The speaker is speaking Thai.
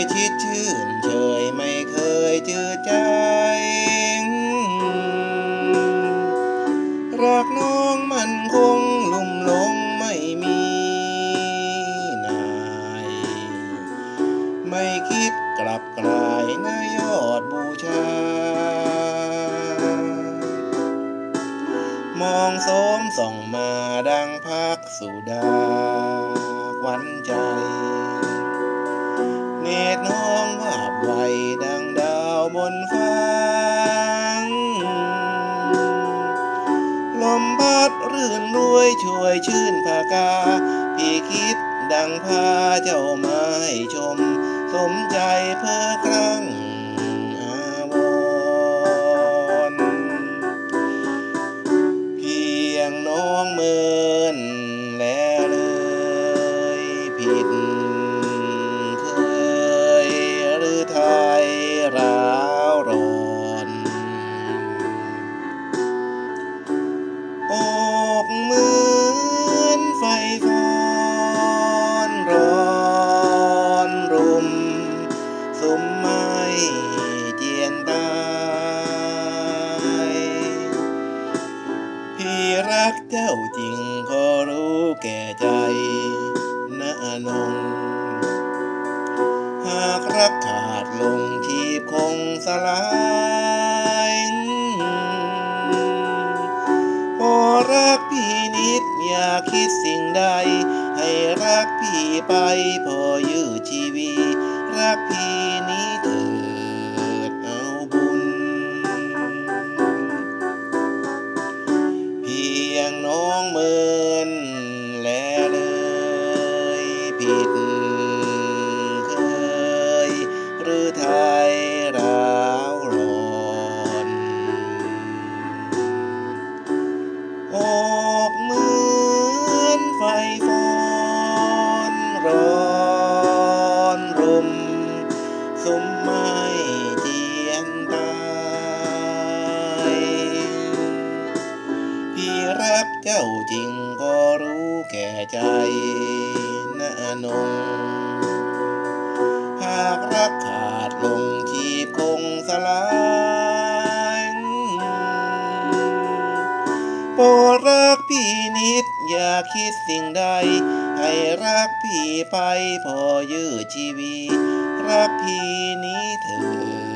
ยชิดชื่นเฉยไม่เคยจืดใจ รักน้องมันคงลุ่มหลงไม่มีนาย ไม่คิดกลับกลายนายอดบูชามองโสมส่องมาดังพักสุดาหวันใจ ตน้องวาพไวดังดาวบนฟ้า ลมพัดรื่นรวยช่วยชื่นผากา พี่คิดดังพาเจ้ามาให้ชม สมใจเพื่อครั้ง เจ้าจริงขอรู้แก่ใจนะนง หากรักขาดลงชีพคงสลายพอรักพี่นิดอย่าคิดสิ่งใด ให้รักพี่ไปพอยื้อชีวี รักพี่ ผิดเคยหรือไทยร้าวร้อนอกเหมือนไฟฟอนร้อนรุมสุมไม้เจียนตายพี่รักเจ้าจริงก็รู้แก่ใจ นะนง หากรักขาดลงชีพคงสลายโปรดรักพี่นิดอย่าคิดสิ่งใด ให้รักพี่ไปพอยื้อชีวี รักพี่นี้เถิด